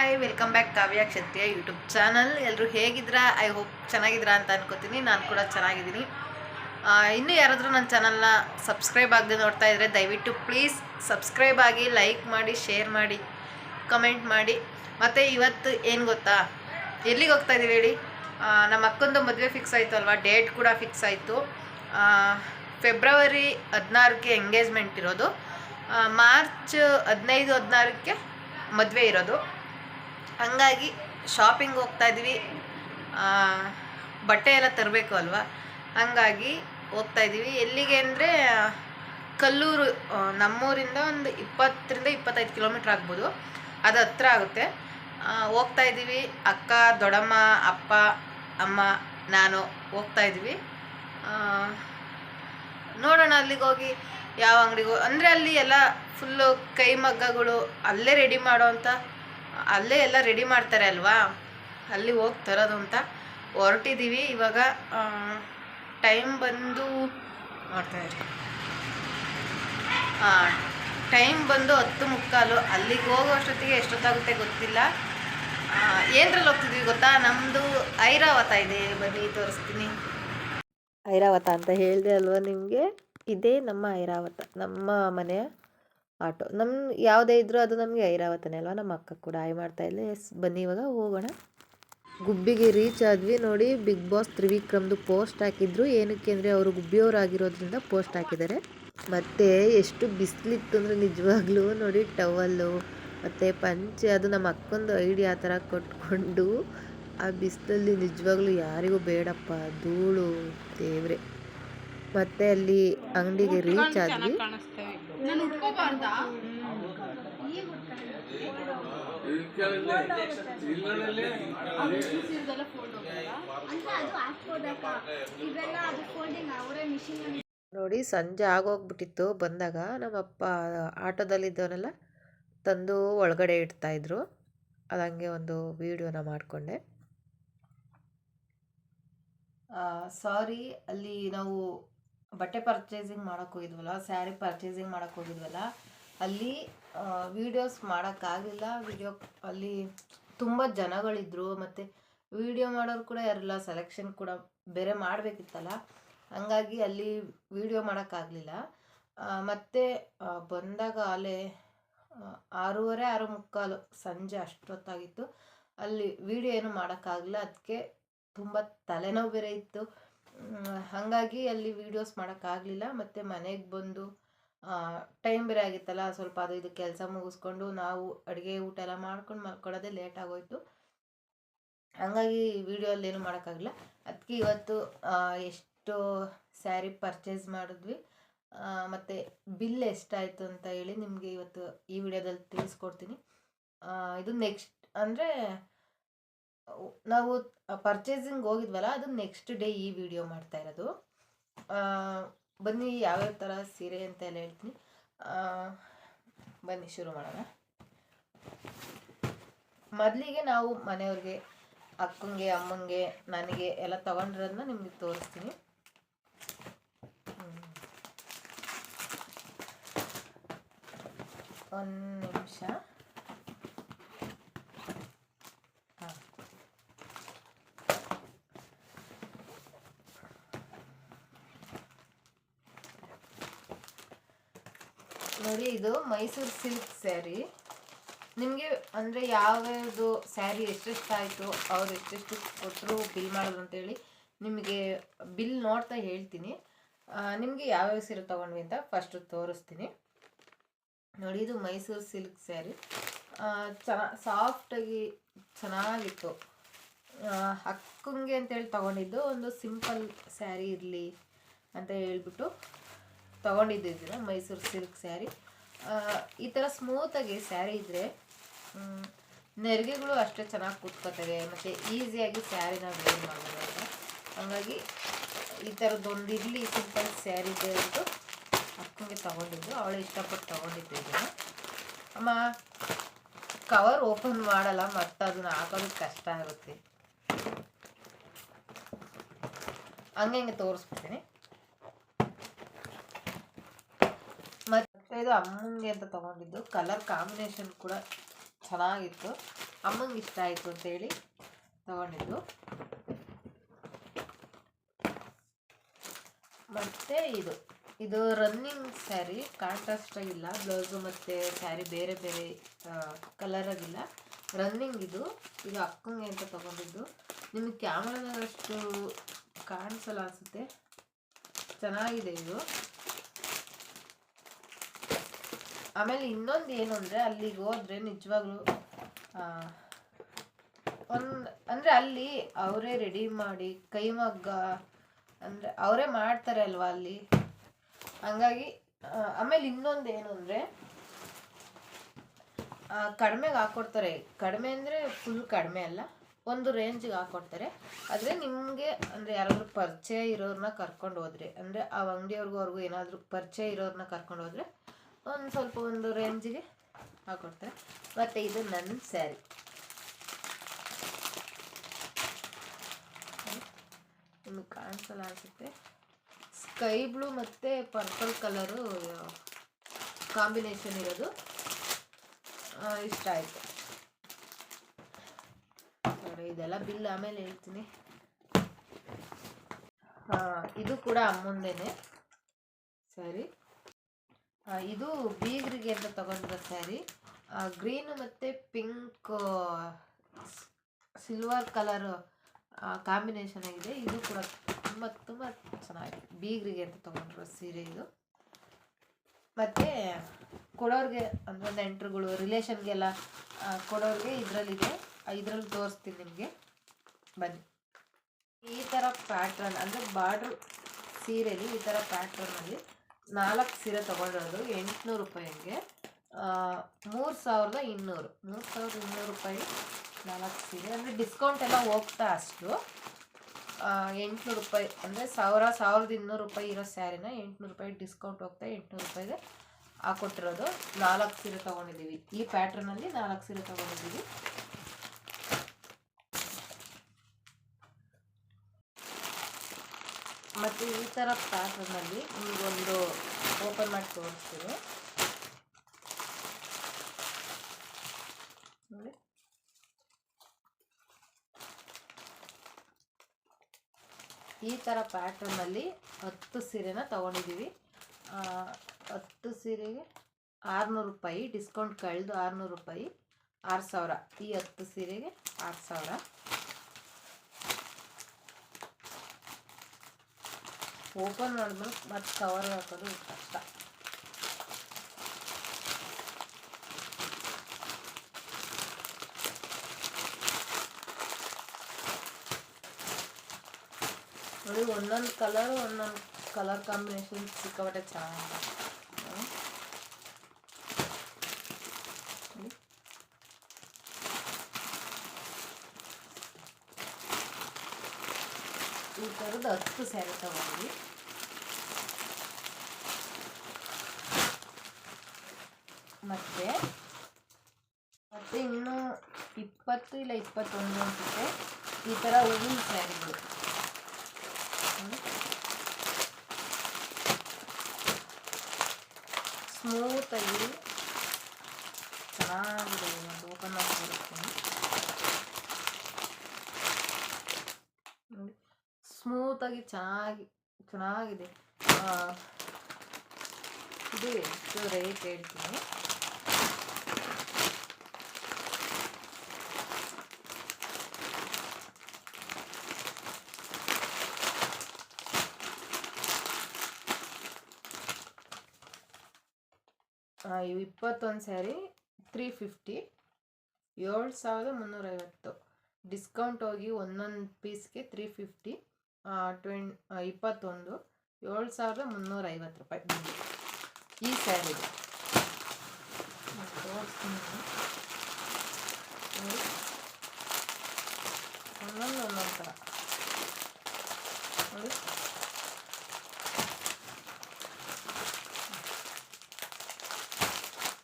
Hi welcome back Kavya Kshatriya YouTube channel ಎಲ್ಲರೂ ಹೇಗಿದ್ರಾ? I hope ಚೆನ್ನಾಗಿದ್ರಾ ಅಂತ ಅನ್ಕೋತೀನಿ. ನಾನು ಕೂಡ ಚೆನ್ನಾಗಿದ್ದೀನಿ. ಇನ್ನು ಯಾರಾದರೂ ನನ್ನ ಚಾನಲ್ನ ಸಬ್ಸ್ಕ್ರೈಬ್ ಆಗದೆ ನೋಡ್ತಾ ಇದ್ದರೆ ದಯವಿಟ್ಟು ಪ್ಲೀಸ್ ಸಬ್ಸ್ಕ್ರೈಬ್ ಆಗಿ ಲೈಕ್ ಮಾಡಿ ಶೇರ್ ಮಾಡಿ ಕಮೆಂಟ್ ಮಾಡಿ. ಮತ್ತು ಇವತ್ತು ಏನು ಗೊತ್ತಾ? ಎಲ್ಲಿಗೆ ಹೋಗ್ತಾ ಇದ್ದೀವಿ ಹೇಳಿ? ನಮ್ಮ ಅಕ್ಕಂದು ಮದುವೆ ಫಿಕ್ಸ್ ಆಯಿತು ಅಲ್ವಾ? ಡೇಟ್ ಕೂಡ ಫಿಕ್ಸ್ ಆಯಿತು. ಫೆಬ್ರವರಿ ಹದಿನಾರಕ್ಕೆ ಎಂಗೇಜ್ಮೆಂಟ್ ಇರೋದು. ಮಾರ್ಚ್ ಹದಿನೈದು ಹದಿನಾರಕ್ಕೆ ಮದುವೆ ಇರೋದು. ಹಂಗಾಗಿ ಶಾಪಿಂಗ್ ಹೋಗ್ತಾ ಇದ್ವಿ. ಬಟ್ಟೆ ಎಲ್ಲ ತರಬೇಕು ಅಲ್ವಾ? ಹಂಗಾಗಿ ಹೋಗ್ತಾ ಇದ್ದೀವಿ ಎಲ್ಲಿಗೆ ಅಂದರೆ, ಕಲ್ಲೂರು ನಮ್ಮೂರಿಂದ ಒಂದು ಇಪ್ಪತ್ತರಿಂದ ಇಪ್ಪತ್ತೈದು ಕಿಲೋಮೀಟ್ರ್ ಆಗ್ಬೋದು. ಅದು ಹತ್ರ ಆಗುತ್ತೆ. ಹೋಗ್ತಾ ಇದ್ದೀವಿ ಅಕ್ಕ, ದೊಡ್ಡಮ್ಮ, ಅಪ್ಪ, ಅಮ್ಮ, ನಾನು ಹೋಗ್ತಾ ಇದ್ದೀವಿ ನೋಡೋಣ ಅಲ್ಲಿಗೆ ಹೋಗಿ ಯಾವ ಅಂಗಡಿಗೂ ಅಂದರೆ ಅಲ್ಲಿ ಎಲ್ಲ ಫುಲ್ಲು ಕೈಮಗ್ಗಗಳು ಅಲ್ಲೇ ರೆಡಿ ಮಾಡೋ ಅಂತ ಅಲ್ಲೇ ಎಲ್ಲ ರೆಡಿ ಮಾಡ್ತಾರೆ ಅಲ್ವಾ? ಅಲ್ಲಿ ಹೋಗಿ ತರೋದು ಅಂತ ಹೊರಟಿದ್ದೀವಿ ಇವಾಗ ಟೈಮ್ ಬಂದು ಮಾಡ್ತಾ ಇರಿ. ಹಾಂ ಟೈಮ್ ಬಂದು ಹತ್ತು ಮುಕ್ಕಾಲು. ಅಲ್ಲಿಗೆ ಹೋಗೋ ಅಷ್ಟೊತ್ತಿಗೆ ಎಷ್ಟೊತ್ತಾಗುತ್ತೆ ಗೊತ್ತಿಲ್ಲ. ಏನ್ರಲ್ಲಿ ಹೋಗ್ತಿದ್ವಿ ಗೊತ್ತಾ? ನಮ್ಮದು ಐರಾವತ ಇದೆ. ಬನ್ನಿ, ತೋರಿಸ್ತೀನಿ. ಐರಾವತ ಅಂತ ಹೇಳಿದೆ ಅಲ್ವಾ ನಿಮಗೆ? ಇದೇ ನಮ್ಮ ಐರಾವತ, ನಮ್ಮ ಮನೆಯ ಆಟೋ. ನಮ್ಮ ಯಾವುದೇ ಇದ್ದರೂ ಅದು ನಮಗೆ ಐರಾವತನೇ ಅಲ್ವಾ? ನಮ್ಮ ಅಕ್ಕ ಕೂಡ ಆಯ್ ಮಾಡ್ತಾ ಇದ್ಲೆ. ಎಸ್ ಬನ್ನಿ ಇವಾಗ ಹೋಗೋಣ. ಗುಬ್ಬಿಗೆ ರೀಚ್ ಆದ್ವಿ ನೋಡಿ. ಬಿಗ್ ಬಾಸ್ ತ್ರಿವಿಕ್ರಮ್ದು ಪೋಸ್ಟ್ ಹಾಕಿದ್ರು. ಏನಕ್ಕೆ ಅಂದರೆ ಅವರು ಗುಬ್ಬಿಯವರಾಗಿರೋದ್ರಿಂದ ಪೋಸ್ಟ್ ಹಾಕಿದ್ದಾರೆ. ಮತ್ತು ಎಷ್ಟು ಬಿಸಿಲಿತ್ತು ಅಂದರೆ ನಿಜವಾಗ್ಲೂ ನೋಡಿ ಟವಲ್ಲು ಮತ್ತು ಪಂಚೆ, ಅದು ನಮ್ಮ ಅಕ್ಕಂದು ಐಡಿಯಾ ಆ ಥರ ಕೊಟ್ಕೊಂಡು ಆ ಬಿಸಿಲಲ್ಲಿ ನಿಜವಾಗ್ಲೂ ಯಾರಿಗೂ ಬೇಡಪ್ಪ. ಧೂಳು, ದೇವ್ರೆ. ಮತ್ತೆ ಅಲ್ಲಿ ಅಂಗಡಿಗೆ ರೀಚ್ ಆದ್ವಿ. ನೋಡಿ ಸಂಜೆ ಆಗೋಗ್ಬಿಟ್ಟಿತ್ತು. ಬಂದಾಗ ನಮ್ಮಪ್ಪ ಆಟೋದಲ್ಲಿದ್ದವನ್ನೆಲ್ಲ ತಂದು ಒಳಗಡೆ ಇಡ್ತಾ ಇದ್ರು. ಅದು ಹಂಗೆ ಒಂದು ವಿಡಿಯೋನ ಮಾಡಿಕೊಂಡೆ. ಸಾರಿ ಅಲ್ಲಿ ನಾವು ಬಟ್ಟೆ ಪರ್ಚೇಸಿಂಗ್ ಮಾಡೋಕ್ಕೆ ಹೋಗಿದ್ವಲ್ಲ ಸ್ಯಾರಿ ಪರ್ಚೇಸಿಂಗ್ ಮಾಡೋಕ್ಕೆ ಹೋಗಿದ್ವಲ್ಲ, ಅಲ್ಲಿ ವೀಡಿಯೋಸ್ ಮಾಡೋಕ್ಕಾಗಲಿಲ್ಲ. ವಿಡಿಯೋ ಅಲ್ಲಿ ತುಂಬ ಜನಗಳಿದ್ರು. ಮತ್ತು ವಿಡಿಯೋ ಮಾಡೋರು ಕೂಡ ಯಾರಿಲ್ಲ ಸೆಲೆಕ್ಷನ್ ಕೂಡ ಬೇರೆ ಮಾಡಬೇಕಿತ್ತಲ್ಲ. ಹಂಗಾಗಿ ಅಲ್ಲಿ ವಿಡಿಯೋ ಮಾಡೋಕ್ಕಾಗಲಿಲ್ಲ. ಮತ್ತು ಬಂದಾಗ ಅಲ್ಲೇ ಆರೂವರೆ, ಆರು ಮುಕ್ಕಾಲು ಸಂಜೆ ಅಷ್ಟೊತ್ತಾಗಿತ್ತು. ಅಲ್ಲಿ ವಿಡಿಯೋ ಏನು ಮಾಡೋಕ್ಕಾಗಲಿಲ್ಲ. ಅದಕ್ಕೆ ತುಂಬ ತಲೆನೋವು ಬೇರೆ ಇತ್ತು. ಹಾಗಾಗಿ ಅಲ್ಲಿ ವೀಡಿಯೋಸ್ ಮಾಡೋಕ್ಕಾಗಲಿಲ್ಲ ಮತ್ತು ಮನೆಗೆ ಬಂದು ಟೈಮ್ ಬೇರೆ ಆಗಿತ್ತಲ್ಲ, ಸ್ವಲ್ಪ ಅದು ಇದು ಕೆಲಸ ಮುಗಿಸ್ಕೊಂಡು ನಾವು ಅಡುಗೆ ಊಟ ಎಲ್ಲ ಮಾಡ್ಕೊಂಡು ಮಲ್ಕೊಳ್ಳೋದೇ ಲೇಟ್ ಆಗೋಯ್ತು. ಹಾಗಾಗಿ ವೀಡಿಯೋ ಅಲ್ಲಿ ಏನು ಮಾಡೋಕ್ಕಾಗಲಿಲ್ಲ ಅದಕ್ಕೆ ಇವತ್ತು ಎಷ್ಟು ಸ್ಯಾರಿ ಪರ್ಚೇಸ್ ಮಾಡಿದ್ವಿ. ಮತ್ತು ಬಿಲ್ ಎಷ್ಟಾಯಿತು ಅಂತ ಹೇಳಿ ನಿಮಗೆ ಇವತ್ತು ಈ ವಿಡಿಯೋದಲ್ಲಿ ತಿಳಿಸ್ಕೊಡ್ತೀನಿ. ಇದು ನೆಕ್ಸ್ಟ್ ಅಂದರೆ ನಾವು ಪರ್ಚೇಸಿಂಗ್ ಹೋಗಿದ್ವಲ್ಲ ಅದು ನೆಕ್ಸ್ಟ್ ಡೇ ಈ ವಿಡಿಯೋ ಮಾಡ್ತಾ ಇರೋದು. ಬನ್ನಿ ಯಾವ್ಯಾವ ಥರ ಸೀರೆ ಅಂತ ಎಲ್ಲ ಹೇಳ್ತೀನಿ. ಬನ್ನಿ ಶುರು ಮಾಡೋಣ. ಮೊದಲಿಗೆ ನಾವು ಮನೆಯವ್ರಿಗೆ, ಅಕ್ಕಂಗೆ, ಅಮ್ಮಂಗೆ, ನನಗೆ ಎಲ್ಲ ತಗೊಂಡಿರೋದನ್ನ ನಿಮಗೆ ತೋರಿಸ್ತೀನಿ. ಒಂದು ನಿಮಿಷ ಹಾಂ ನೋಡಿ, ಇದು ಮೈಸೂರು ಸಿಲ್ಕ್ ಸ್ಯಾರಿ ನಿಮಗೆ ಅಂದರೆ ಯಾವ್ಯಾವುದು ಸ್ಯಾರಿ ಎಷ್ಟೆಷ್ಟು ಆಯಿತು, ಅವ್ರು ಎಷ್ಟೆಷ್ಟು ಕೊಟ್ಟರು ಬಿಲ್ ಮಾಡಿದ್ರು ಅಂತೇಳಿ ನಿಮಗೆ ಬಿಲ್ ನೋಡ್ತಾ ಹೇಳ್ತೀನಿ. ನಿಮಗೆ ಯಾವ್ಯಾವ ಸೀರೆ ತೊಗೊಂಡ್ವಿ ಅಂತ ಫಸ್ಟು ತೋರಿಸ್ತೀನಿ. ನೋಡಿ, ಇದು ಮೈಸೂರು ಸಿಲ್ಕ್ ಸ್ಯಾರಿ ಚೆನ್ನ ಸಾಫ್ಟಾಗಿ ಚೆನ್ನಾಗಿತ್ತು. ಹಕ್ಕಂಗೆ ಅಂತೇಳಿ ತೊಗೊಂಡಿದ್ದು, ಒಂದು ಸಿಂಪಲ್ ಸ್ಯಾರಿ ಇರಲಿ ಅಂತ ಹೇಳ್ಬಿಟ್ಟು ತೊಗೊಂಡಿದ್ದು ಇದನ್ನು ಮೈಸೂರು ಸಿಲ್ಕ್ ಸ್ಯಾರಿ ಈ ಥರ ಸ್ಮೂತಾಗಿ ಸ್ಯಾರಿ ಇದ್ದರೆ ನೆರಿಗೆಗಳು ಅಷ್ಟೇ ಚೆನ್ನಾಗಿ ಕೂತ್ಕೋತವೆ, ಮತ್ತು ಈಸಿಯಾಗಿ ಸ್ಯಾರಿನ ವೇರ್ ಮಾಡ್ಬೋದು. ಹಾಗಾಗಿ ಈ ಥರದ್ದೊಂದು ಇರಲಿ ಸಿಂಪಲ್ ಸ್ಯಾರಿ ಇದೆ ಅಂತೂ ಅಕ್ಕಂಗೆ ತೊಗೊಂಡಿದ್ದು, ಅವಳು ಇಷ್ಟಪಟ್ಟು ತೊಗೊಂಡಿದ್ದು ಇದನ್ನು. ಅಮ್ಮ ಕವರ್ ಓಪನ್ ಮಾಡಲ್ಲ, ಮತ್ತು ಅದನ್ನ ಹಾಕೋದಕ್ಕೆ ಕಷ್ಟ ಆಗುತ್ತೆ. ಹಂಗೆ ಹಂಗೆ ತೋರಿಸ್ಬಿಡ್ತೀನಿ ಮತ್ತು ಇದು ಅಮ್ಮಂಗೆ ಅಂತ ತೊಗೊಂಡಿದ್ದು. ಕಲರ್ ಕಾಂಬಿನೇಷನ್ ಕೂಡ ಚೆನ್ನಾಗಿತ್ತು. ಅಮ್ಮಂಗೆ ಇಷ್ಟ ಆಯಿತು ಅಂತೇಳಿ ತಗೊಂಡಿದ್ದು. ಮತ್ತೆ ಇದು. ಇದು ರನ್ನಿಂಗ್ ಸ್ಯಾರಿ ಕಾಂಟ್ರಾಸ್ಟ್ ಆಗಿಲ್ಲ. ಬ್ಲೌಸು ಮತ್ತು ಸ್ಯಾರಿ ಬೇರೆ ಬೇರೆ ಕಲರಾಗಿಲ್ಲ ರನ್ನಿಂಗ್ ಇದು. ಇದು ಅಕ್ಕಂಗೆ ಅಂತ ತಗೊಂಡಿದ್ದು. ನಿಮಗೆ ಕ್ಯಾಮ್ರಾದಷ್ಟು ಕಾಣಿಸಲ್ಲ ಅನಿಸುತ್ತೆ. ಚೆನ್ನಾಗಿದೆ ಇದು. ಆಮೇಲೆ ಇನ್ನೊಂದು ಏನು ಅಂದರೆ ಅಲ್ಲಿಗೆ ಹೋದರೆ ನಿಜವಾಗ್ಲೂ ಒಂದು, ಅಂದರೆ ಅಲ್ಲಿ ಅವರೇ ರೆಡಿ ಮಾಡಿ ಕೈಮಗ್ಗ ಅಂದರೆ ಅವರೇ ಮಾಡ್ತಾರೆ ಅಲ್ವಾ ಅಲ್ಲಿ. ಹಂಗಾಗಿ ಆಮೇಲೆ ಇನ್ನೊಂದು ಏನು ಅಂದರೆ ಕಡಿಮೆಗೆ ಹಾಕ್ಕೊಡ್ತಾರೆ ಕಡಿಮೆ ಅಂದರೆ ಫುಲ್ ಕಡಿಮೆ ಅಲ್ಲ, ಒಂದು ರೇಂಜಿಗೆ ಹಾಕ್ಕೊಡ್ತಾರೆ ಆದರೆ ನಿಮಗೆ, ಅಂದರೆ ಯಾರಾದರೂ ಪರಿಚಯ ಇರೋರನ್ನ ಕರ್ಕೊಂಡು ಹೋದ್ರೆ, ಅಂದರೆ ಆ ಅಂಗಡಿಯವ್ರಿಗೂ ಅವ್ರಿಗೂ ಏನಾದರೂ ಪರಿಚಯ ಇರೋರನ್ನ ಕರ್ಕೊಂಡು ಹೋದ್ರೆ ಒಂದು ಸ್ವಲ್ಪ ಒಂದು ರೇಂಜಿಗೆ ಹಾಕ್ಕೊಡ್ತಾರೆ ಮತ್ತು ಇದು ನನ್ನ ಸ್ಯಾರಿ. ನಿಮಗೆ ಕಾಣಿಸಲ್ಲ ಅನಿಸುತ್ತೆ. ಸ್ಕೈ ಬ್ಲೂ ಮತ್ತು ಪರ್ಪಲ್ ಕಲರು ಕಾಂಬಿನೇಷನ್ ಇರೋದು. ಇಷ್ಟ ಆಯಿತು. ಇದೆಲ್ಲ ಬಿಲ್ ಆಮೇಲೆ ಹೇಳ್ತೀನಿ. ಇದು ಕೂಡ ಅಮ್ಮಂದೇನೆ. ಸ್ಯಾರಿ ಆ, ಇದು ಬೀಗರಿಗೆ ಅಂತ ತಗೊಂಡಿರೋ ಸ್ಯಾರಿ. ಗ್ರೀನ್ ಮತ್ತು ಪಿಂಕ್ ಸಿಲ್ವರ್ ಕಲರ್ ಕಾಂಬಿನೇಷನ್ ಆಗಿದೆ. ಇದು ಕೂಡ ತುಂಬ ತುಂಬ ಚೆನ್ನಾಗಿದೆ. ಬೀಗರಿಗೆ ಅಂತ ತಗೊಂಡಿರೋ ಸೀರೆ ಇದು. ಮತ್ತು ಕೊಡೋರಿಗೆ ಅಂದರೆ ನೆಂಟರುಗಳು ರಿಲೇಷನ್ಗೆಲ್ಲ ಕೊಡೋರಿಗೆ ಇದರಲ್ಲಿದೆ. ಇದರಲ್ಲಿ ತೋರಿಸ್ತೀನಿ ನಿಮಗೆ. ಬನ್ನಿ. ಈ ಥರ ಪ್ಯಾಟ್ರನ್ ಅಂದರೆ ಬಾರ್ಡ್ರ್ ಸೀರೆಲಿ ಈ ಥರ ಪ್ಯಾಟ್ರನಲ್ಲಿ ನಾಲ್ಕು ಸೀರೆ ತೊಗೊಂಡಿರೋದು ಎಂಟುನೂರು ರೂಪಾಯಿಗೆ. ಮೂರು ಸಾವಿರದ ಇನ್ನೂರು. ಮೂರು ಸಾವಿರದ ಇನ್ನೂರು ರೂಪಾಯಿ ನಾಲ್ಕು ಸೀರೆ. ಅಂದರೆ ಡಿಸ್ಕೌಂಟ್ ಎಲ್ಲ ಹೋಗ್ತಾ ಅಷ್ಟು. ಎಂಟುನೂರು ರೂಪಾಯಿ, ಅಂದರೆ ಸಾವಿರ, ಸಾವಿರದ ಇನ್ನೂರು ರೂಪಾಯಿ ಇರೋ ಸ್ಯಾರಿನ ಎಂಟುನೂರು ರೂಪಾಯಿ ಡಿಸ್ಕೌಂಟ್ ಹೋಗ್ತಾ ಎಂಟುನೂರು ರೂಪಾಯಿಗೆ ಹಾಕೊಟ್ಟಿರೋದು. ನಾಲ್ಕು ಸೀರೆ ತೊಗೊಂಡಿದ್ದೀವಿ. ಈ ಪ್ಯಾಟ್ರನಲ್ಲಿ ನಾಲ್ಕು ಸೀರೆ ತೊಗೊಂಡಿದ್ದೀವಿ. ಮತ್ತು ಈ ಥರ ಪ್ಯಾಟ್ರನಲ್ಲಿ ನಿಮಗೊಂದು ಓಪನ್ ಮಾಡಿ ತೋರಿಸ್ತೀನಿ. ಈ ಥರ ಪ್ಯಾಟ್ರನಲ್ಲಿ ಹತ್ತು ಸೀರೆನ ತೊಗೊಂಡಿದ್ದೀವಿ. ಹತ್ತು ಸೀರೆಗೆ ಆರುನೂರು ರೂಪಾಯಿ ಡಿಸ್ಕೌಂಟ್ ಕಳೆದು ಆರುನೂರು ರೂಪಾಯಿ, ಆರು ಸಾವಿರ. ಈ ಹತ್ತು ಸೀರೆಗೆ ಆರು ಸಾವಿರ. ಓಪನ್ ಮಾಡಿದ್ಮೇಲೆ ಮತ್ತೆ ಕವರ್ ಹಾಕೋದು ಕಷ್ಟ ನೋಡಿ ಒಂದೊಂದು ಕಲರ್ ಒಂದೊಂದು ಕಲರ್ ಕಾಂಬಿನೇಷನ್ ಸಿಕ್ಕಾಪಟ್ಟೆ ಚೆನ್ನಾಗಿದೆ ಹ್ಮ್. ನೋಡಿ. ಈ ಥರದ್ದು ಹತ್ತು ಸ್ಯಾರಿ ತಗೊಂಡ್ವಿ ಮತ್ತೆ ಮತ್ತೆ ಇನ್ನು ಇಪ್ಪತ್ತು ಇಲ್ಲ ಇಪ್ಪತ್ತೊಂದು ಅನ್ಸುತ್ತೆ. ಈ ಥರ ಹೂವಿನ ಸ್ಯಾರಿಗಳು ಸ್ಮೂತಾಗಿ ಚೆನ್ನಾಗಿದೆ ಒಂದು ಓಪನ್ ಮಾಡಿ ಸ್ಮೂತ್ ಸ್ಮೂತಾಗಿ ಚೆನ್ನಾಗಿ, ಚೆನ್ನಾಗಿದೆ. ಇದು ಎಷ್ಟು ರೇಟ್ ಹೇಳ್ತೀನಿ. ಇವು ಇಪ್ಪತ್ತೊಂದು ಸ್ಯಾರಿ ತ್ರೀ ಫಿಫ್ಟಿ. ಏಳು ಸಾವಿರದ ಮುನ್ನೂರೈವತ್ತು. ಡಿಸ್ಕೌಂಟ್ ಹೋಗಿ ಒಂದೊಂದು ಪೀಸ್ಗೆ ತ್ರೀ ಫಿಫ್ಟಿ ಟ್ವೆನ್ ಇಪ್ಪತ್ತೊಂದು, ಏಳು ಸಾವಿರದ ಮುನ್ನೂರೈವತ್ತು ರೂಪಾಯಿ. ಈ ಸ್ಯಾರಿಗೆ. ಒಂದೊಂದು ಒಂದೊಂದು ಥರ. ನೋಡಿ.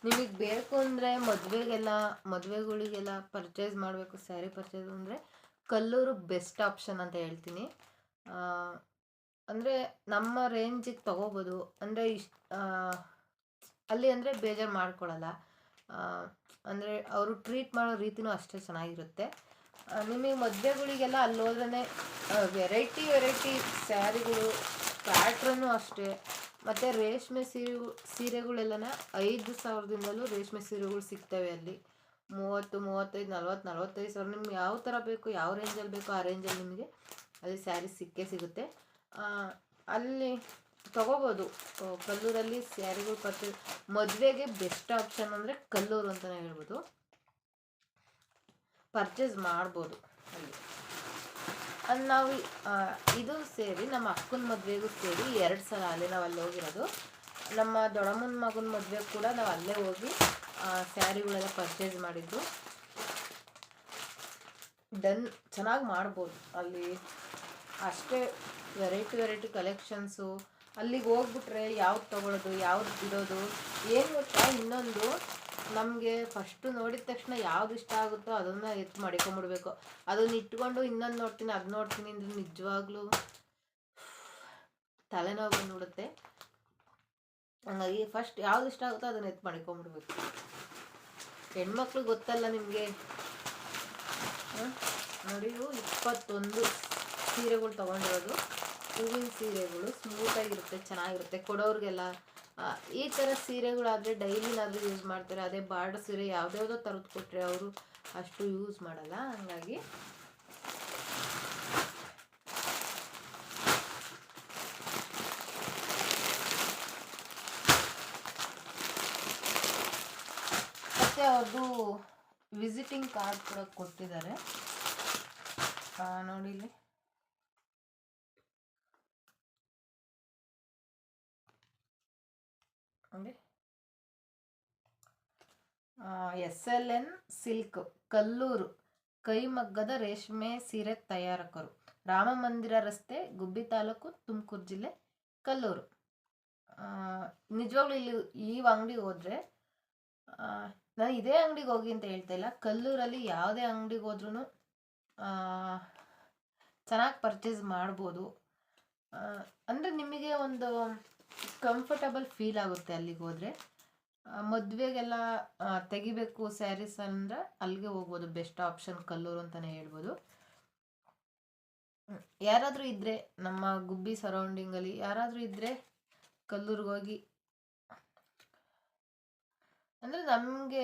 ನಿಮಗೆ ಬೇಕು ಅಂದರೆ ಮದುವೆಗೆಲ್ಲ, ಮದುವೆಗಳಿಗೆಲ್ಲ ಪರ್ಚೇಸ್ ಮಾಡಬೇಕು ಸ್ಯಾರಿ ಪರ್ಚೇಸ್ ಅಂದರೆ ಕಲ್ಲೂರು ಬೆಸ್ಟ್ ಆಪ್ಷನ್ ಅಂತ ಹೇಳ್ತೀನಿ. ಅಂದರೆ ನಮ್ಮ ರೇಂಜಿಗೆ ತೊಗೋಬೋದು. ಅಂದರೆ ಇಷ್ಟು ಅಲ್ಲಿ ಅಂದರೆ ಬೇಜಾರು ಮಾಡ್ಕೊಳ್ಳಲ್ಲ ಅಂದರೆ ಅವರು ಟ್ರೀಟ್ ಮಾಡೋ ರೀತಿನೂ ಅಷ್ಟೇ ಚೆನ್ನಾಗಿರುತ್ತೆ. ನಿಮಗೆ ಮದುವೆಗಳಿಗೆಲ್ಲ ಅಲ್ಲಿ ವೆರೈಟಿ ವೆರೈಟಿ ಸ್ಯಾರಿಗಳು ಪ್ಯಾಟ್ರನ್ನು ಅಷ್ಟೇ. ಮತ್ತು ರೇಷ್ಮೆ ಸೀರೆ ಸೀರೆಗಳೆಲ್ಲನ ಐದು ಸಾವಿರದಿಂದಲೂ ರೇಷ್ಮೆ ಸೀರೆಗಳು ಸಿಗ್ತವೆ ಅಲ್ಲಿ. ಮೂವತ್ತು, ಮೂವತ್ತೈದು, ನಲ್ವತ್ತು, ನಲ್ವತ್ತೈದು ಸಾವಿರ. ನಿಮ್ಗೆ ಯಾವ ಥರ ಬೇಕು, ಯಾವ ರೇಂಜಲ್ಲಿ ಬೇಕೋ ಆ ರೇಂಜಲ್ಲಿ ನಿಮಗೆ ಅಲ್ಲಿ ಸ್ಯಾರಿ ಸಿಕ್ಕೇ ಸಿಗುತ್ತೆ. ಅಲ್ಲಿ ತಗೋಬೋದು. ಕಲ್ಲೂರಲ್ಲಿ ಸ್ಯಾರಿಗಳು ಪರ್ಚೇಸ್ ಮದುವೆಗೆ ಬೆಸ್ಟ್ ಆಪ್ಷನ್ ಅಂದರೆ ಕಲ್ಲೂರು ಅಂತಲೇ ಹೇಳ್ಬೋದು. ಪರ್ಚೇಸ್ ಮಾಡ್ಬೋದು ಅಲ್ಲಿ. ಅಲ್ಲಿ ನಾವು ಇದು ಸೇರಿ, ನಮ್ಮ ಅಕ್ಕನ ಮದುವೆಗೂ ಸೇರಿ ಎರಡು ಸಲ ಅಲ್ಲಿ ನಾವು ಅಲ್ಲಿ ಹೋಗಿರೋದು. ನಮ್ಮ ದೊಡ್ಡಮ್ಮನ ಮಗನ ಮದುವೆ ಕೂಡ ನಾವು ಅಲ್ಲೇ ಹೋಗಿ ಸ್ಯಾರಿಗಳೆಲ್ಲ ಪರ್ಚೇಸ್ ಮಾಡಿದ್ದು. ಡನ್ ಚೆನ್ನಾಗಿ ಮಾಡ್ಬೋದು ಅಲ್ಲಿ. ಅಷ್ಟೇ ವೆರೈಟಿ ವೆರೈಟಿ ಕಲೆಕ್ಷನ್ಸು ಅಲ್ಲಿಗೆ ಹೋಗ್ಬಿಟ್ರೆ ಯಾವ್ದು ತೊಗೊಳೋದು, ಯಾವ್ದು ಬಿಡೋದು, ಏನು ಗೊತ್ತಾ ಇನ್ನೊಂದು. ನಮಗೆ ಫಸ್ಟು ನೋಡಿದ ತಕ್ಷಣ ಯಾವ್ದು ಇಷ್ಟ ಆಗುತ್ತೋ ಅದನ್ನು ಎತ್ತು ಮಾಡಿಕೊಂಬಿಡ್ಬೇಕು. ಅದನ್ನ ಇಟ್ಕೊಂಡು ಇನ್ನೊಂದು ನೋಡ್ತೀನಿ, ಅದು ನೋಡ್ತೀನಿ ಅಂದ್ರೆ ನಿಜವಾಗ್ಲೂ ತಲೆನೋವು ನೋಡುತ್ತೆ ಹಂಗಾಗಿ ಫಸ್ಟ್ ಯಾವ್ದು ಇಷ್ಟ ಆಗುತ್ತೋ ಅದನ್ನ ಎತ್ತು ಹೆಣ್ಣು ಹೆಣ್ಮಕ್ಳು ಗೊತ್ತಲ್ಲ ನಿಮಗೆ? ನೋಡಿ ಇಪ್ಪತ್ತೊಂದು ಸೀರೆಗಳು ತೊಗೊಂಡಿರೋದು. ಹೂವಿನ ಸೀರೆಗಳು ಸ್ಮೂತಾಗಿರುತ್ತೆ ಚೆನ್ನಾಗಿರುತ್ತೆ. ಕೊಡೋರಿಗೆಲ್ಲ ಈ ಥರ ಸೀರೆಗಳಾದರೆ ಡೈಲಿನಾದರೂ ಯೂಸ್ ಮಾಡ್ತಾರೆ. ಅದೇ ಬಾರ್ಡರ್ ಸೀರೆ ಯಾವುದ್ಯಾವುದೋ ತರದು ಕೊಟ್ಟರೆ ಅವರು ಅಷ್ಟು ಯೂಸ್ ಮಾಡಲ್ಲ, ಹಂಗಾಗಿ. ಮತ್ತು ಅವ್ರದ್ದು ವಿಸಿಟಿಂಗ್ ಕಾರ್ಡ್ ಕೂಡ ಕೊಟ್ಟಿದ್ದಾರೆ. ನೋಡಿ ಇಲ್ಲಿ ನೋಡಿ S L N silk, Kallur, ಕೈಮಗ್ಗದ ರೇಷ್ಮೆ ಸೀರೆ ತಯಾರಕರು ರಾಮ ಮಂದಿರ ರಸ್ತೆ, ಗುಬ್ಬಿ ತಾಲೂಕು, ತುಮಕೂರು ಜಿಲ್ಲೆ, ಕಲ್ಲೂರು. ನಿಜವಾಗ್ಲೂ ಇಲ್ಲಿ ಈ ಅಂಗಡಿಗೆ ಹೋದರೆ ನಾನು ಇದೇ ಅಂಗಡಿಗೆ ಹೋಗಿ ಅಂತ ಹೇಳ್ತಾ ಇಲ್ಲ. ಕಲ್ಲೂರಲ್ಲಿ ಯಾವುದೇ ಅಂಗಡಿಗೆ ಹೋದ್ರೂ ಚೆನ್ನಾಗಿ ಪರ್ಚೇಸ್ ಮಾಡ್ಬೋದು. ಅಂದರೆ ನಿಮಗೆ ಒಂದು ಕಂಫರ್ಟಬಲ್ ಫೀಲ್ ಆಗುತ್ತೆ ಅಲ್ಲಿಗೆ ಹೋದರೆ. ಮದುವೆಗೆಲ್ಲ ತೆಗಿಬೇಕು ಸ್ಯಾರೀಸ್ ಅಂದರೆ ಅಲ್ಲಿಗೆ ಹೋಗ್ಬೋದು ಬೆಸ್ಟ್ ಆಪ್ಷನ್ ಕಲ್ಲೂರು ಅಂತಲೇ ಹೇಳ್ಬೋದು. ಯಾರಾದರೂ ಇದ್ದರೆ ನಮ್ಮ ಗುಬ್ಬಿ ಸರೌಂಡಿಂಗಲ್ಲಿ ಯಾರಾದರೂ ಇದ್ದರೆ ಕಲ್ಲೂರಿಗೆ ಹೋಗಿ. ಅಂದರೆ ನಮಗೆ,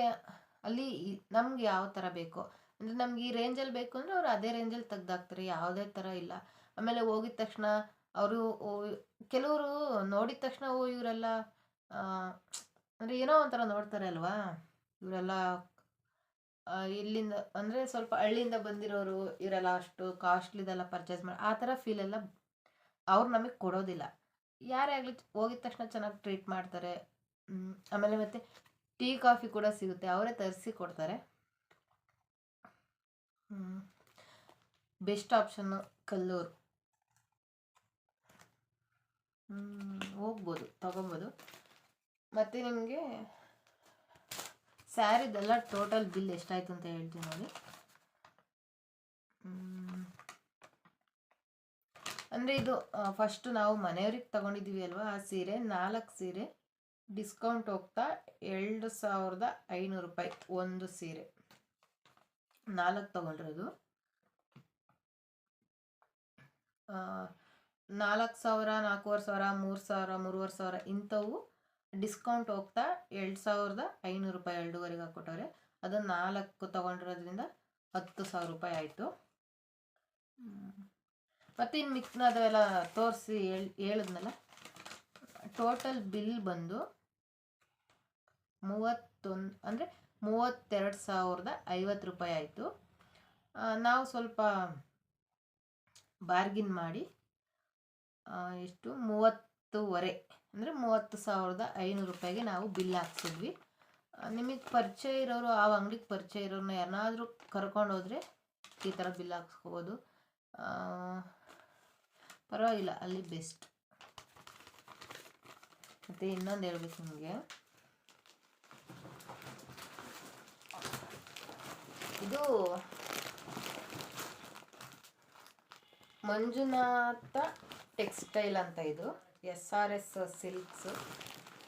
ಅಲ್ಲಿ ನಮ್ಗೆ ಯಾವ ಥರ ಬೇಕು, ಅಂದರೆ ನಮ್ಗೆ ಈ ರೇಂಜಲ್ಲಿ ಬೇಕು ಅಂದರೆ ಅವ್ರು ಅದೇ ರೇಂಜಲ್ಲಿ ತೆಗ್ದಾಕ್ತಾರೆ, ಯಾವುದೇ ಥರ ಇಲ್ಲ. ಆಮೇಲೆ ಹೋಗಿದ ತಕ್ಷಣ ಅವರು ಕೆಲವರು ನೋಡಿದ ತಕ್ಷಣ, ಓ, ಇವರೆಲ್ಲ ಅಂದರೆ ಏನೋ ಒಂಥರ ನೋಡ್ತಾರೆ ಅಲ್ವಾ? ಇವರೆಲ್ಲ ಇಲ್ಲಿಂದ, ಅಂದರೆ ಸ್ವಲ್ಪ ಹಳ್ಳಿಯಿಂದ ಬಂದಿರೋರು, ಇವರೆಲ್ಲ ಅಷ್ಟು ಕಾಸ್ಟ್ಲಿದೆಲ್ಲ ಪರ್ಚೇಸ್ ಮಾಡಿ, ಆ ಥರ ಫೀಲೆಲ್ಲ ಅವ್ರು ನಮಗೆ ಕೊಡೋದಿಲ್ಲ. ಯಾರೇ ಆಗಲಿ ಹೋಗಿದ ತಕ್ಷಣ ಚೆನ್ನಾಗಿ ಟ್ರೀಟ್ ಮಾಡ್ತಾರೆ. ಆಮೇಲೆ ಮತ್ತೆ ಟೀ, ಕಾಫಿ ಕೂಡ ಸಿಗುತ್ತೆ. ಅವರೇ ತರಿಸಿ ಕೊಡ್ತಾರೆ. ಬೆಸ್ಟ್ ಆಪ್ಷನ್ನು ಕಲ್ಲೂರು. ಹೋಗ್ಬೋದು, ತಗೊಬೋದು. ಮತ್ತು ನಿಮಗೆ ಸ್ಯಾರಿದೆಲ್ಲ ಟೋಟಲ್ ಬಿಲ್ ಎಷ್ಟಾಯ್ತು ಅಂತ ಹೇಳ್ತೀನಿ ನೋಡಿ. ಅಂದರೆ ಇದು ಫಸ್ಟ್ ನಾವು ಮನೆಯವ್ರಿಗೆ ತಗೊಂಡಿದ್ದೀವಿ ಅಲ್ವಾ ಆ ಸೀರೆ, ನಾಲ್ಕು ಸೀರೆ ಡಿಸ್ಕೌಂಟ್ ಹೋಗ್ತಾ ಎರಡು ಸಾವಿರದ ಐನೂರು ರೂಪಾಯಿ ಒಂದು ಸೀರೆ. ನಾಲ್ಕು ತಗೊಂಡಿರೋದು. ನಾಲ್ಕು ಸಾವಿರ, ನಾಲ್ಕೂವರೆ ಸಾವಿರ, ಮೂರು ಸಾವಿರ, ಮೂರುವರೆ ಸಾವಿರ ಇಂಥವು ಡಿಸ್ಕೌಂಟ್ ಹೋಗ್ತಾ ಎರಡು ಸಾವಿರದ ಐನೂರು ರೂಪಾಯಿ ಎರಡೂವರೆಗೆ ಹಾಕ್ಕೊಟ್ಟವ್ರೆ. ಅದು ನಾಲ್ಕು ತೊಗೊಂಡಿರೋದ್ರಿಂದ ಹತ್ತು ಸಾವಿರ ರೂಪಾಯಿ ಆಯಿತು. ಮತ್ತು ಇನ್ನು ಮಿಕ್ಕಿನದೆಲ್ಲ ತೋರಿಸಿ ಹೇಳ್, ಹೇಳಿದ್ನಲ್ಲ? ಟೋಟಲ್ ಬಿಲ್ ಬಂದು ಮೂವತ್ತೊಂದು, ಅಂದರೆ ಮೂವತ್ತೆರಡು ಸಾವಿರದ ಐವತ್ತು ರೂಪಾಯಿ ಆಯಿತು. ನಾವು ಸ್ವಲ್ಪ ಬಾರ್ಗಿನ್ ಮಾಡಿ ಎಷ್ಟು? ಮೂವತ್ತೂವರೆ. ಅಂದರೆ ಮೂವತ್ತು ಸಾವಿರದ ಐನೂರು ರೂಪಾಯಿಗೆ ನಾವು ಬಿಲ್ ಹಾಕ್ಸಿದ್ವಿ. ನಿಮಗೆ ಪರಿಚಯ ಇರೋರು, ಆ ಅಂಗಡಿಗೆ ಪರಿಚಯ ಇರೋರನ್ನ ಏನಾದರೂ ಕರ್ಕೊಂಡು ಹೋದರೆ ಈ ಥರ ಬಿಲ್ ಹಾಕ್ಸ್ಕೋಬೋದು. ಪರವಾಗಿಲ್ಲ, ಅಲ್ಲಿ ಬೆಸ್ಟ್. ಮತ್ತು ಇನ್ನೊಂದು ಹೇಳ್ಬೇಕು ನಿಮಗೆ. ಇದು ಮಂಜುನಾಥ ಟೆಕ್ಸ್ಟೈಲ್ ಅಂತ ಇದು. ಎಸ್ ಆರ್ ಎಸ್ ಸಿಲ್ಕ್ಸ್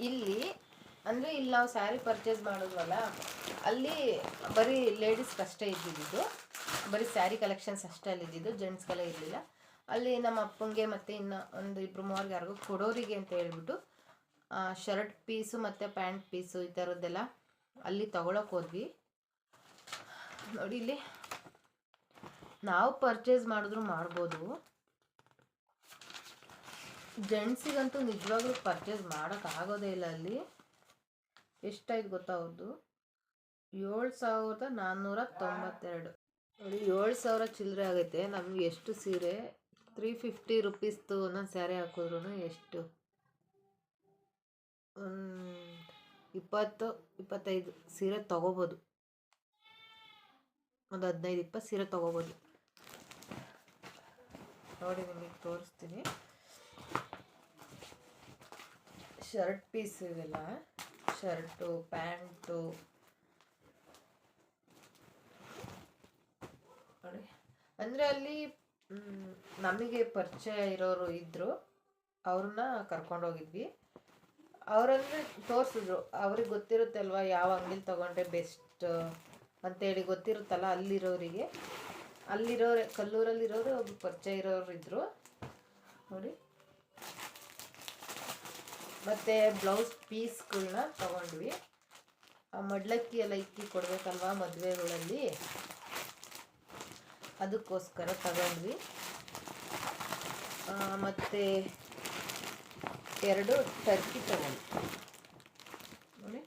ಇಲ್ಲಿ, ಅಂದರೆ ಇಲ್ಲಿ ನಾವು ಸ್ಯಾರಿ ಪರ್ಚೇಸ್ ಮಾಡಿದ್ವಲ್ಲ, ಅಲ್ಲಿ ಬರೀ ಲೇಡೀಸ್ಗೆ ಅಷ್ಟೇ ಇದ್ದಿದ್ದು. ಬರೀ ಸ್ಯಾರಿ ಕಲೆಕ್ಷನ್ಸ್ ಅಷ್ಟೇ ಅಲ್ಲಿ ಇದ್ದಿದ್ದು ಜೆಂಟ್ಸ್ಗೆಲ್ಲ ಇರಲಿಲ್ಲ. ಅಲ್ಲಿ ನಮ್ಮ ಅಪ್ಪಂಗೆ ಮತ್ತು ಇನ್ನು ಒಂದು ಇಬ್ಬರು ಮೂವರ್ಗೆ ಯಾರಿಗೂ ಕೊಡೋರಿಗೆ ಅಂತ ಹೇಳ್ಬಿಟ್ಟು ಶರ್ಟ್ ಪೀಸು ಮತ್ತು ಪ್ಯಾಂಟ್ ಪೀಸು ಈ ಥರದ್ದೆಲ್ಲ ಅಲ್ಲಿ ತಗೊಳಕ್ಕೆ ಹೋದ್ವಿ. ನೋಡಿ ಇಲ್ಲಿ, ನಾವು ಪರ್ಚೇಸ್ ಮಾಡಿದ್ರು ಮಾಡ್ಬೋದು. ಜೆಂಟ್ಸಿಗಂತೂ ನಿಜವಾಗ್ಲೂ ಪರ್ಚೇಸ್ ಮಾಡೋಕ್ಕಾಗೋದೇ ಇಲ್ಲ ಅಲ್ಲಿ. ಎಷ್ಟಾಯ್ತು ಗೊತ್ತಾ ಅವ್ರದ್ದು ಏಳು ಸಾವಿರದ ನಾನ್ನೂರ ತೊಂಬತ್ತೆರಡು. ನೋಡಿ, ಏಳು ಸಾವಿರ ಚಿಲ್ಲರೆ ಆಗೈತೆ. ನಮ್ಗೆ ಎಷ್ಟು ಸೀರೆ? ತ್ರೀ ಫಿಫ್ಟಿ ರುಪೀಸ್ದು ಒಂದೊಂದು ಸ್ಯಾರಿ ಹಾಕಿದ್ರು ಎಷ್ಟು? ಇಪ್ಪತ್ತು, ಇಪ್ಪತ್ತೈದು ಸೀರೆ ತೊಗೋಬೋದು. ಒಂದು ಹದಿನೈದು, ಇಪ್ಪತ್ತು ಸೀರೆ ತೊಗೋಬೋದು. ನೋಡಿ, ನಿಮಗೆ ತೋರಿಸ್ತೀನಿ. ಶರ್ಟ್ ಪೀಸ್ ಇವೆಲ್ಲ. Shirt, pant. ನೋಡಿ. ಅಂದರೆ ಅಲ್ಲಿ ನಮಗೆ ಪರಿಚಯ ಇರೋರು ಇದ್ದರು ಅವ್ರನ್ನ ಕರ್ಕೊಂಡೋಗಿದ್ವಿ. ಅವರಂದ್ರೆ ತೋರಿಸಿದ್ರು. ಅವ್ರಿಗೆ ಗೊತ್ತಿರುತ್ತೆ ಅಲ್ವಾ ಯಾವ ಅಂಗಡಿಲಿ ತೊಗೊಂಡ್ರೆ ಬೆಸ್ಟ್ ಅಂತೇಳಿ ಗೊತ್ತಿರುತ್ತಲ್ಲ ಅಲ್ಲಿರೋರಿಗೆ. ಅಲ್ಲಿರೋರೆ, ಕಲ್ಲೂರಲ್ಲಿರೋರು ಪರಿಚಯ ಇರೋರು ಇದ್ದರು ನೋಡಿ. ಮತ್ತು ಬ್ಲೌಸ್ ಪೀಸ್ಗಳನ್ನ ತಗೊಂಡ್ವಿ. ಮಡ್ಲಕ್ಕಿ ಎಲ್ಲ ಇಕ್ಕಿ ಕೊಡಬೇಕಲ್ವಾ ಮದುವೆಗಳಲ್ಲಿ? ಅದಕ್ಕೋಸ್ಕರ ತಗೊಂಡ್ವಿ. ಮತ್ತೆ ಎರಡು ಟರ್ಕಿ ತಗೊಂಡ್ವಿ. ನೋಡಿ.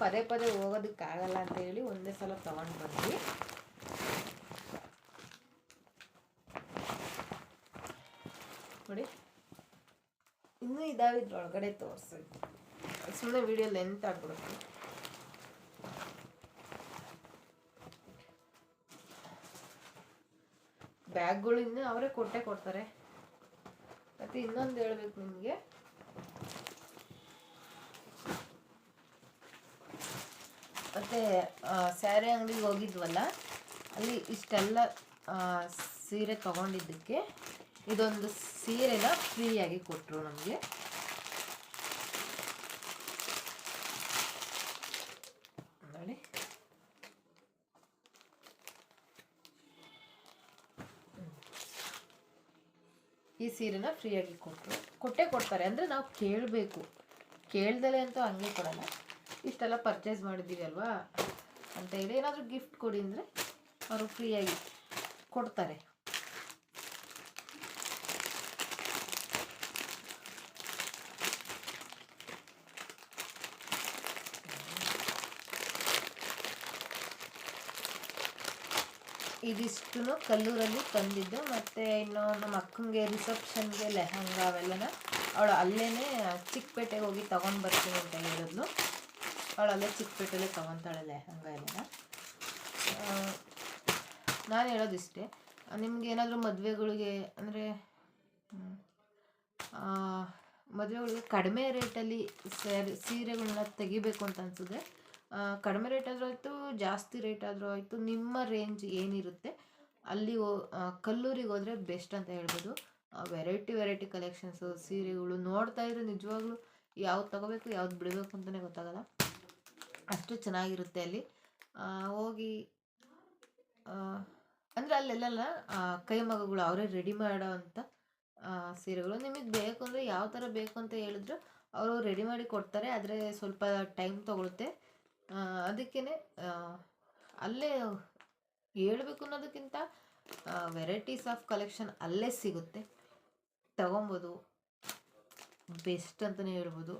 ಪದೇ ಪದೇ ಹೋಗೋದಕ್ಕಾಗಲ್ಲ ಅಂತ ಹೇಳಿ ಒಂದೇ ಸಲ ತಗೊಂಡು ಬಂದ್ವಿ. ನೋಡಿ. ಇನ್ನೂ ಇದಾವೆ, ಇದ್ರೊಳಗಡೆ ತೋರಿಸಿ. ಸುಮ್ಮನೆ ವಿಡಿಯೋ ಲೆಂತ್ ಆಗ್ಬಿಡುತ್ತೆ. ಬ್ಯಾಗ್ಗಳು ಇನ್ನು ಅವರೇ ಕೊಟ್ಟೆ ಕೊಡ್ತಾರೆ. ಮತ್ತು ಇನ್ನೊಂದು ಹೇಳ್ಬೇಕು ನಿಮಗೆ. ಮತ್ತು ಸ್ಯಾರಿ ಅಂಗಡಿಗೆ ಹೋಗಿದ್ವಲ್ಲ, ಅಲ್ಲಿ ಇಷ್ಟೆಲ್ಲ ಸೀರೆ ತಗೊಂಡಿದ್ದಕ್ಕೆ. ಇದೊಂದು ಸೀರೆನ ಫ್ರೀಯಾಗಿ ಕೊಟ್ಟರು ನಮಗೆ. ಈ ಸೀರೆನ ಫ್ರೀಯಾಗಿ ಕೊಟ್ಟರು ಕೊಟ್ಟೇ ಕೊಡ್ತಾರೆ, ಅಂದರೆ ನಾವು ಕೇಳಬೇಕು. ಕೇಳ್ದಲೆ ಅಂತೂ ಹಂಗೆ ಕೊಡಲ್ಲ. ಇಷ್ಟೆಲ್ಲ ಪರ್ಚೇಸ್ ಮಾಡಿದ್ದೀವಿ ಅಲ್ವಾ? ಅಂತ ಹೇಳಿ ಏನಾದರೂ ಗಿಫ್ಟ್ ಕೊಡಿ ಅಂದರೆ ಅವರು ಫ್ರೀಯಾಗಿ ಕೊಡ್ತಾರೆ. ಇದಿಷ್ಟು ಕಲ್ಲೂರಲ್ಲಿ ತಂದಿದ್ದು. ಮತ್ತು ಇನ್ನು ನಮ್ಮ ಅಕ್ಕಂಗೆ ರಿಸೆಪ್ಷನ್ಗೆ ಲೆಹಂಗ ಅವೆಲ್ಲನ ಅವಳು ಅಲ್ಲೇ ಚಿಕ್ಕಪೇಟೆಗೆ ಹೋಗಿ ತೊಗೊಂಡು ಬರ್ತೀನಿ ಅಂತ ಹೇಳಿದ್ಲು. ಅವಳು ಅಲ್ಲೇ ಚಿಕ್ಕಪೇಟೆಲ್ಲೇ ತೊಗೊತಾಳೆ ಲೆಹಂಗ ಎಲ್ಲ ನಾನು ಹೇಳೋದಿಷ್ಟೇ, ನಿಮ್ಗೆ ಏನಾದರೂ ಮದುವೆಗಳಿಗೆ ಅಂದರೆ ಮದುವೆಗಳಿಗೆ ಕಡಿಮೆ ರೇಟಲ್ಲಿ ಸ್ಯಾರಿ ಸೀರೆಗಳನ್ನ ತೆಗಿಬೇಕು ಅಂತ ಅನ್ಸಿದ್ರೆ ಕಡಿಮೆ ರೇಟ್ ಆದರೂ ಆಯಿತು, ಜಾಸ್ತಿ ರೇಟ್ ಆದರೂ ಆಯಿತು, ನಿಮ್ಮ ರೇಂಜ್ ಏನಿರುತ್ತೆ, ಅಲ್ಲಿ ಕಲ್ಲೂರಿಗೆ ಹೋದರೆ ಬೆಸ್ಟ್ ಅಂತ ಹೇಳ್ಬೋದು. ವೆರೈಟಿ ವೆರೈಟಿ ಕಲೆಕ್ಷನ್ಸು ಸೀರೆಗಳು ನೋಡ್ತಾ ಇದ್ರೆ ನಿಜವಾಗ್ಲೂ ಯಾವ್ದು ತಗೋಬೇಕು, ಯಾವ್ದು ಬಿಡಬೇಕು ಅಂತಲೇ ಗೊತ್ತಾಗಲ್ಲ. ಅಷ್ಟು ಚೆನ್ನಾಗಿರುತ್ತೆ ಅಲ್ಲಿ. ಹೋಗಿ ಅಂದರೆ ಅಲ್ಲೆಲ್ಲ ಕೈ ಮಗಗಳು ಅವರೇ ರೆಡಿ ಮಾಡೋ ಅಂಥ ಸೀರೆಗಳು. ನಿಮಗೆ ಬೇಕು ಅಂದರೆ ಯಾವ ಥರ ಬೇಕು ಅಂತ ಹೇಳಿದ್ರು, ಅವರು ರೆಡಿ ಮಾಡಿ ಕೊಡ್ತಾರೆ, ಆದರೆ ಸ್ವಲ್ಪ ಟೈಮ್ ತೊಗೊಳುತ್ತೆ. ಅದಕ್ಕೇ ಅಲ್ಲೇ ಹೇಳ್ಬೇಕು ಅನ್ನೋದಕ್ಕಿಂತ ವೆರೈಟೀಸ್ ಆಫ್ ಕಲೆಕ್ಷನ್ ಅಲ್ಲೇ ಸಿಗುತ್ತೆ. ತಗೊಬೋದು. ಬೆಸ್ಟ್ ಅಂತಲೇ ಹೇಳ್ಬೋದು.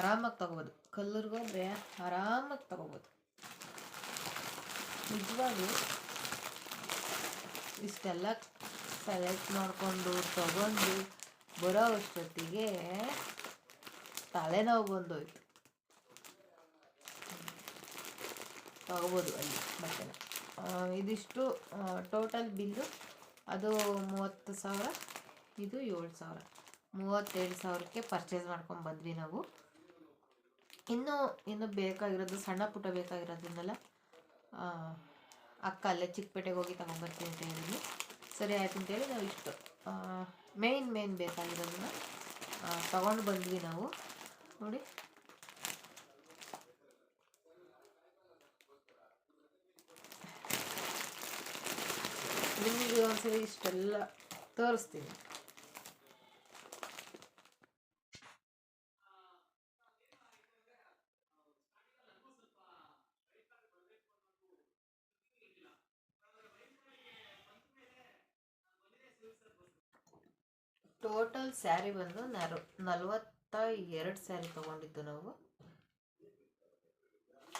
ಆರಾಮಾಗಿ ತಗೋಬೋದು. ಕಲ್ಲರ್ಗೋದ್ರೆ ಆರಾಮಾಗಿ ತಗೋಬೋದು. ನಿಜವಾಗ್ಲೂ ಇಷ್ಟೆಲ್ಲ ಸೆಲೆಕ್ಟ್ ಮಾಡಿಕೊಂಡು ತಗೊಂಡು ಬರೋ ಅಷ್ಟೊತ್ತಿಗೆ ತಲೆನೋವು ಬಂದೋಯ್ತು. ತಗೋಬೋದು ಅಲ್ಲಿ ಬಟ್ಟೆನ. ಇದಿಷ್ಟು ಟೋಟಲ್ ಬಿಲ್ಲು ಅದು ಮೂವತ್ತು ಸಾವಿರ, ಇದು ಏಳು ಸಾವಿರ. ಮೂವತ್ತೇಳು ಸಾವಿರಕ್ಕೆ ಪರ್ಚೇಸ್ ಮಾಡ್ಕೊಂಡು ಬಂದ್ವಿ ನಾವು. ಇನ್ನೂ, ಇನ್ನು ಬೇಕಾಗಿರೋದು, ಸಣ್ಣ ಪುಟ್ಟ ಬೇಕಾಗಿರೋದನ್ನೆಲ್ಲ ಅಕ್ಕ ಅಲ್ಲೇ ಚಿಕ್ಕಪೇಟೆಗೆ ಹೋಗಿ ತಗೊಂಬರ್ತೀನಿ ಅಂತ ಹೇಳಿದ್ವಿ ಸರಿ ಆಯ್ತು ಅಂತೇಳಿ ನಾವು ಇಷ್ಟು. ಮೇಯ್ನ್ ಮೇನ್ ಬೇಕಾಗಿರೋದನ್ನ ತಗೊಂಡು ಬಂದ್ವಿ ನಾವು. ನೋಡಿ. ನಿಮಗೆ ಒಂದ್ಸರಿ ಇಷ್ಟೆಲ್ಲ ತೋರಿಸ್ತೀನಿ. ಸ್ಯಾರಿ ಬಂದು ನರ್ ನಲ್ವತ್ತ ಎರಡು ಸ್ಯಾರಿ ತೊಗೊಂಡಿದ್ದು ನಾವು.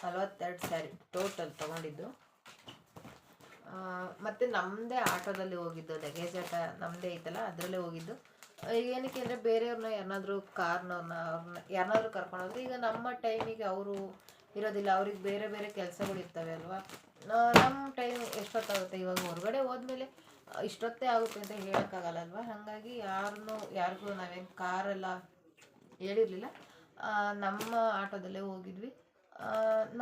ನಲ್ವತ್ತೆರಡು ಸ್ಯಾರಿ ಟೋಟಲ್ ತೊಗೊಂಡಿದ್ದು. ಮತ್ತು ನಮ್ಮದೇ ಆಟೋದಲ್ಲಿ ಹೋಗಿದ್ದು, ಲಗೇಜ್ ಆಟ ನಮ್ಮದೇ ಐತಲ್ಲ, ಅದರಲ್ಲೇ ಹೋಗಿದ್ದು. ಈಗ ಏನಕ್ಕೆ ಅಂದರೆ ಬೇರೆಯವ್ರನ್ನ ಯಾರನ್ನಾದ್ರೂ ಕಾರ್ನವ್ರನ್ನ ಅವ್ರನ್ನ ಯಾರನ್ನಾದ್ರೂ ಕರ್ಕೊಂಡೋದ್ರೆ ಈಗ ನಮ್ಮ ಟೈಮಿಗೆ ಅವರು ಇರೋದಿಲ್ಲ, ಅವ್ರಿಗೆ ಬೇರೆ ಬೇರೆ ಕೆಲಸಗಳು ಇರ್ತವೆ ಅಲ್ವಾ ನಮ್ಮ ಟೈಮ್ ಎಷ್ಟೊತ್ತಾಗುತ್ತೆ ಇವಾಗ? ಹೊರಗಡೆ ಹೋದ್ಮೇಲೆ ಇಷ್ಟೊತ್ತೇ ಆಗುತ್ತೆ ಅಂತ ಹೇಳೋಕ್ಕಾಗಲ್ಲ ಅಲ್ವಾ ಹಾಗಾಗಿ ಯಾರನ್ನೂ, ಯಾರಿಗೂ ನಾವೇನು ಕಾರೆಲ್ಲ ಹೇಳಿರಲಿಲ್ಲ. ನಮ್ಮ ಆಟೋದಲ್ಲೇ ಹೋಗಿದ್ವಿ.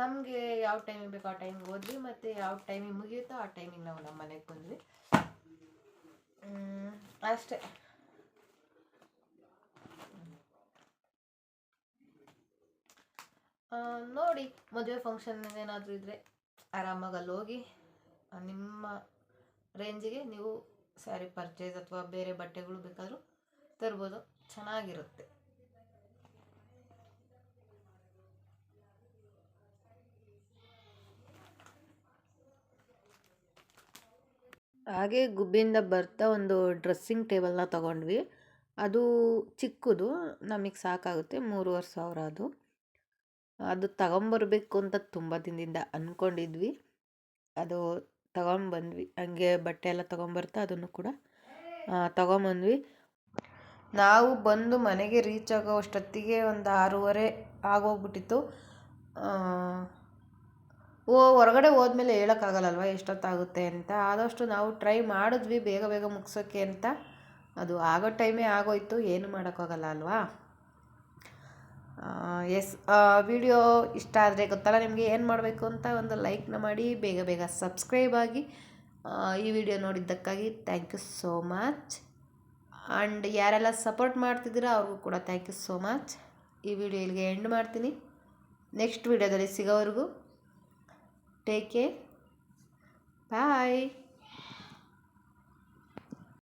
ನಮಗೆ ಯಾವ ಟೈಮಿಗೆ ಬೇಕೋ ಆ ಟೈಮಿಗೆ ಹೋದ್ವಿ. ಮತ್ತು ಯಾವ ಟೈಮಿಗೆ ಮುಗಿಯುತ್ತೋ ಆ ಟೈಮಿಗೆ ನಾವು ನಮ್ಮ ಮನೆಗೆ ಬಂದ್ವಿ. ಅಷ್ಟೇ. ನೋಡಿ, ಮದುವೆ ಫಂಕ್ಷನ್ ಏನಾದರೂ ಇದ್ದರೆ ಆರಾಮಾಗಿ ಅಲ್ಲಿ ಹೋಗಿ ನಿಮ್ಮ ರೇಂಜಿಗೆ ನೀವು ಸ್ಯಾರಿ ಪರ್ಚೇಸ್ ಅಥವಾ ಬೇರೆ ಬಟ್ಟೆಗಳು ಬೇಕಾದರೂ ತರ್ಬೋದು. ಚೆನ್ನಾಗಿರುತ್ತೆ. ಹಾಗೆ ಗುಬ್ಬಿಯಿಂದ ಬರ್ತಾ ಒಂದು ಡ್ರೆಸ್ಸಿಂಗ್ ಟೇಬಲ್ನ ತಗೊಂಡ್ವಿ. ಅದು ಚಿಕ್ಕದು, ನಮಗೆ ಸಾಕಾಗುತ್ತೆ, ಮೂರುವರೆ ಸಾವಿರ ಅದು. ಅದು ತಗೊಂಬರ್ಬೇಕು ಅಂತ ತುಂಬ ದಿನದಿಂದ ಅಂದ್ಕೊಂಡಿದ್ವಿ ಅದು ತಗೊಂಬಂದ್ವಿ. ಹಂಗೆ ಬಟ್ಟೆ ಎಲ್ಲ ತಗೊಂಬರ್ತಾ ಅದನ್ನು ಕೂಡ ತಗೊಂಬಂದ್ವಿ. ನಾವು ಬಂದು ಮನೆಗೆ ರೀಚ್ ಆಗೋ ಅಷ್ಟೊತ್ತಿಗೆ ಒಂದು ಆರೂವರೆ ಆಗೋಗ್ಬಿಟ್ಟಿತ್ತು. ಓ, ಹೊರಗಡೆ ಹೋದ್ಮೇಲೆ ಹೇಳೋಕ್ಕಾಗಲ್ಲವಾ ಎಷ್ಟೊತ್ತಾಗುತ್ತೆ ಅಂತ. ಆದಷ್ಟು ನಾವು ಟ್ರೈ ಮಾಡಿದ್ವಿ ಬೇಗ ಬೇಗ ಮುಗಿಸೋಕ್ಕೆ ಅಂತ. ಅದು ಆಗೋ ಟೈಮೇ ಆಗೋಯ್ತು, ಏನು ಮಾಡೋಕ್ಕಾಗಲ್ಲ ಅಲ್ವಾ? ಎಸ್ ವಿಡಿಯೋ ಇಷ್ಟ ಆದರೆ ಗೊತ್ತಲ್ಲ ನಿಮಗೆ ಏನು ಮಾಡಬೇಕು ಅಂತ ಒಂದು ಲೈಕ್ನ ಮಾಡಿ, ಬೇಗ ಬೇಗ ಸಬ್ಸ್ಕ್ರೈಬ್ ಆಗಿ. ಈ video ನೋಡಿದ್ದಕ್ಕಾಗಿ thank you so much and ಯಾರೆಲ್ಲ ಸಪೋರ್ಟ್ ಮಾಡ್ತಿದ್ದೀರಾ ಅವ್ರಿಗೂ ಕೂಡ ಥ್ಯಾಂಕ್ ಯು ಸೋ ಮಚ್ ಈ ವಿಡಿಯೋ ಇಲ್ಲಿಗೆ ಎಂಡ್ ಮಾಡ್ತೀನಿ. ನೆಕ್ಸ್ಟ್ ವಿಡಿಯೋದಲ್ಲಿ ಸಿಗೋವರೆಗೂ ಟೇಕ್ ಕೇರ್ ಬಾಯ್